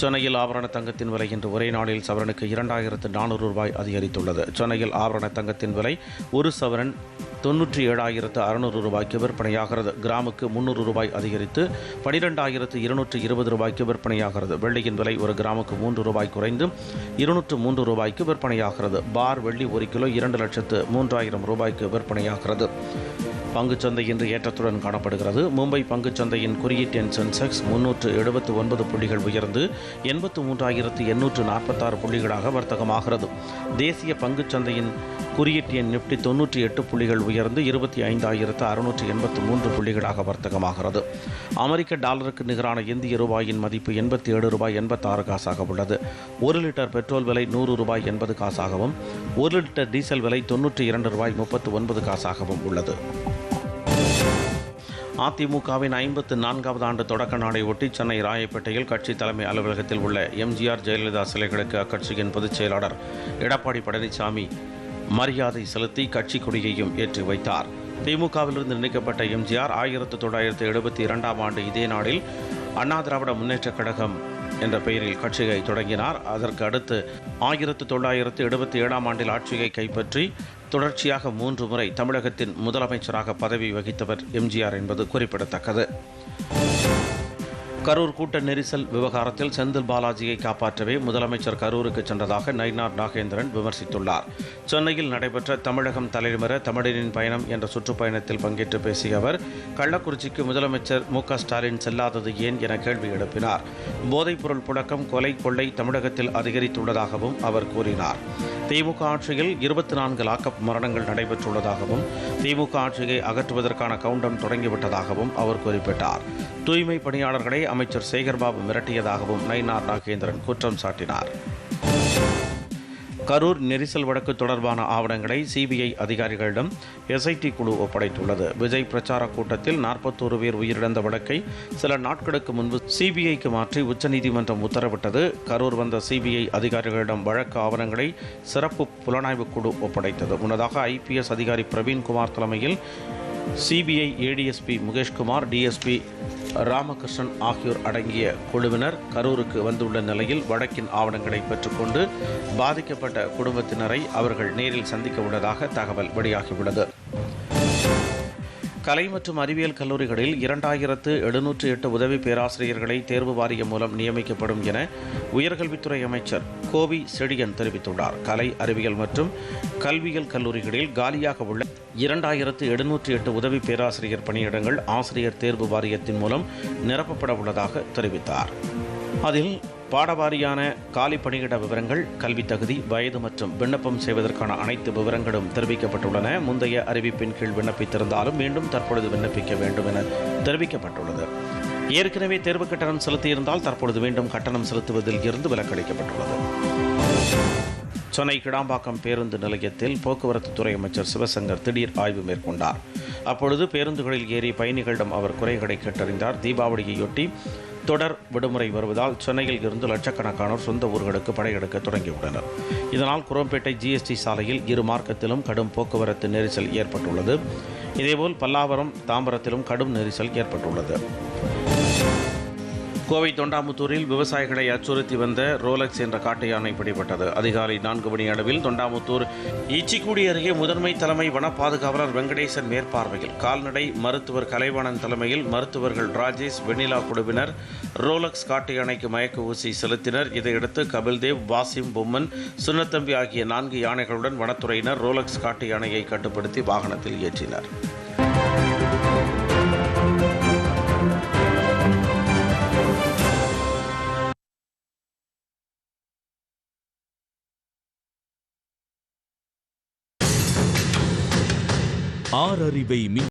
சென்னையில் ஆபரண தங்கத்தின் விலை இன்று ஒரே நாளில் சவரனுக்கு இரண்டாயிரத்து நானூறு ரூபாய் அதிகரித்துள்ளது. சென்னையில் ஆபரண தங்கத்தின் விலை ஒரு சவரன் தொன்னூற்றி ஏழாயிரத்து அறுநூறு ரூபாய்க்கு விற்பனையாகிறது. கிராமுக்கு முன்னூறு ரூபாய் அதிகரித்து பனிரெண்டாயிரத்து இருநூற்று இருபது ரூபாய்க்கு விற்பனையாகிறது. வெள்ளியின் விலை ஒரு கிராமுக்கு மூன்று ரூபாய் குறைந்து இருநூற்று மூன்று ரூபாய்க்கு விற்பனையாகிறது. பார் வெள்ளி ஒரு கிலோ இரண்டு லட்சத்து மூன்றாயிரம் ரூபாய்க்கு விற்பனையாகிறது. பங்குச்சந்தை இன்று ஏற்றத்துடன் காணப்படுகிறது. மும்பை பங்குச்சந்தையின் குறியீட்டு எண் சென்செக்ஸ் முன்னூற்று எழுபத்து ஒன்பது புள்ளிகள் உயர்ந்து எண்பத்து மூன்றாயிரத்து எண்ணூற்று நாற்பத்தாறு புள்ளிகளாக வர்த்தகமாகிறது. தேசிய பங்குச்சந்தையின் குறியீட்டு எண் நிப்டி தொன்னூற்றி எட்டு புள்ளிகள் உயர்ந்து இருபத்தி ஐந்தாயிரத்து அறுநூற்று எண்பத்து மூன்று புள்ளிகளாக வர்த்தகமாகிறது. அமெரிக்க டாலருக்கு நிகரான இந்திய ரூபாயின் மதிப்பு எண்பத்தி ஏழு ரூபாய் எண்பத்தாறு காசாக உள்ளது. ஒரு லிட்டர் பெட்ரோல் விலை நூறு ரூபாய் எண்பது காசாகவும் ஒரு லிட்டர் டீசல் விலை தொன்னூற்றி இரண்டு ரூபாய் முப்பத்து ஒன்பது காசாகவும் உள்ளது. அதிமுகவின் ஐம்பத்து நான்காவது ஆண்டு தொடக்க நாளை ஒட்டி சென்னை ராயப்பேட்டையில் கட்சி தலைமை அலுவலகத்தில் உள்ள எம்ஜிஆர் ஜெயலலிதா சிலைகளுக்கு அக்கட்சியின் பொதுச் செயலாளர் எடப்பாடி பழனிசாமி மரியாதை செலுத்தி கட்சி கொடியையும் ஏற்றி வைத்தார். திமுகவிலிருந்து நீக்கப்பட்ட எம்ஜிஆர் ஆயிரத்து தொள்ளாயிரத்து எழுபத்தி இரண்டாம் ஆண்டு இதே நாளில் அண்ணா திராவிட முன்னேற்றக் கழகம் என்ற பெயரில் கட்சியை தொடங்கினார். அதற்கு அடுத்து ஆயிரத்து தொள்ளாயிரத்து எழுபத்தி ஏழாம் ஆண்டில் ஆட்சியை கைப்பற்றி தொடர்ச்சியாக மூன்று முறை தமிழகத்தின் முதலமைச்சராக பதவி வகித்தவர் எம்ஜிஆர் என்பது குறிப்பிடத்தக்கது. கரூர் கூட்ட நெரிசல் விவகாரத்தில் செந்தில் பாலாஜியை காப்பாற்றவே முதலமைச்சர் கரூருக்கு சென்றதாக நயினார் நாகேந்திரன் விமர்சித்துள்ளார். சென்னையில் நடைபெற்ற தமிழகம் தலைநிமிர தமிழரின் பயணம் என்ற சுற்றுப்பயணத்தில் பங்கேற்று பேசிய அவர் கள்ளக்குறிச்சிக்கு முதலமைச்சர் மு க ஸ்டாலின் செல்லாதது ஏன் என கேள்வி எழுப்பினார். போதைப்பொருள் புழக்கம் கொலை கொள்ளை தமிழகத்தில் அதிகரித்துள்ளதாகவும் அவர் கூறினார். திமுக ஆட்சியில் இருபத்தி நான்கு லாக்கப் மரணங்கள் நடைபெற்றுள்ளதாகவும் திமுக ஆட்சியை அகற்றுவதற்கான கவுண்டம் தொடங்கிவிட்டதாகவும் அவர் குறிப்பிட்டார். தூய்மை பணியாளர்களை அமைச்சர் சேகர்பாபு மிரட்டியதாகவும் நயினார் நாகேந்திரன் குற்றம் சாட்டினார். கரூர் நெரிசல் வழக்கு தொடர்பான ஆவணங்களை சிபிஐ அதிகாரிகளிடம் எஸ்ஐடி குழு ஒப்படைத்துள்ளது. விஜய் பிரச்சார கூட்டத்தில் நாற்பத்தோரு பேர் உயிரிழந்த வழக்கை சில நாட்களுக்கு முன்பு சிபிஐக்கு மாற்றி உச்சநீதிமன்றம் உத்தரவிட்டது. கரூர் வந்த சிபிஐ அதிகாரிகளிடம் வழக்கு ஆவணங்களை சிறப்பு புலனாய்வு குழு ஒப்படைத்தது. முன்னதாக ஐபிஎஸ் அதிகாரி பிரவீன்குமார் தலைமையில் CBI ADSP Mukeshkumar DSP Ramakrishnan ஆகியோர் அடங்கிய குழுவினர் கரூருக்கு வந்துள்ள நிலையில் வழக்கின் ஆவணங்களை பெற்றுக்கொண்டு பாதிக்கப்பட்ட குடும்பத்தினரை அவர்கள் நேரில் சந்திக்க உள்ளதாக தகவல் வெளியாகியுள்ளது. கலை மற்றும் அறிவியல் கல்லூரிகளில் இரண்டாயிரத்து எழுநூற்று எட்டு உதவி பேராசிரியர்களை தேர்வு வாரியம் மூலம் நியமிக்கப்படும் என உயர்கல்வித்துறை அமைச்சர் கோவி செடியன் தெரிவித்துள்ளார். கலை அறிவியல் மற்றும் கல்வியியல் கல்லூரிகளில் காலியாக உள்ள இரண்டாயிரத்து எழுநூற்றி எட்டு உதவி பேராசிரியர் பணியிடங்கள் ஆசிரியர் தேர்வு வாரியத்தின் மூலம் நிரப்பப்பட உள்ளதாக தெரிவித்தார். அதில் பாடவாரியான காலி பணியிட விவரங்கள் கல்வி தகுதி வயது மற்றும் விண்ணப்பம் செய்வதற்கான அனைத்து விவரங்களும் தெரிவிக்கப்பட்டுள்ளன. முந்தைய அறிவிப்பின் கீழ் விண்ணப்பித்திருந்தாலும் மீண்டும் தற்பொழுது விண்ணப்பிக்க வேண்டும் என தெரிவிக்கப்பட்டுள்ளது. ஏற்கனவே தேர்வு கட்டணம் செலுத்தியிருந்தால் தற்பொழுது மீண்டும் கட்டணம் செலுத்துவதில் இருந்து விலக்களிக்கப்பட்டுள்ளது. சென்னை கிடாம்பாக்கம் பேருந்து நிலையத்தில் போக்குவரத்து துறை அமைச்சர் சிவசங்கர் திடீர் ஆய்வு மேற்கொண்டார். அப்பொழுது பேருந்துகளில் ஏறி பயணிகளிடம் அவர் குறைகளை கேட்டறிந்தார். தீபாவளியையொட்டி தொடர் விடுமுறை வருவதால் சென்னையில் இருந்து லட்சக்கணக்கானோர் சொந்த ஊர்களுக்கு படையெடுக்க தொடங்கியுள்ளனர். இதனால் குரம்பேட்டை ஜிஎஸ்டி சாலையில் இரு மார்க்கத்திலும் கடும் போக்குவரத்து நெரிசல் ஏற்பட்டுள்ளது. இதேபோல் பல்லாவரம் தாம்பரத்திலும் கடும் நெரிசல் ஏற்பட்டுள்ளது. கோவை தொண்டாமுத்தூரில் விவசாயிகளை அச்சுறுத்தி வந்த ரோலக்ஸ் என்ற காட்டு யானை பிடிபட்டது அதிகாலை நான்கு மணி அளவில் தொண்டாமுத்தூர் ஈச்சிக்குடி அருகே முதன்மை தலைமை வன பாதுகாவலர் வெங்கடேசன் மேற்பார்வையில் கால்நடை மருத்துவர் கலைவாணன் தலைமையில் மருத்துவர்கள் ராஜேஷ் வெண்ணிலா குழுவினர் ரோலக்ஸ் காட்டு யானைக்கு மயக்க ஊசி செலுத்தினர். இதையடுத்து கபில்தேவ் வாசிம் பொம்மன் சுன்னத்தம்பி ஆகிய நான்கு யானைகளுடன் வனத்துறையினர் ரோலக்ஸ் காட்டு யானையை கட்டுப்படுத்தி வாகனத்தில் ஏற்றினர். ஆறறிவை மின்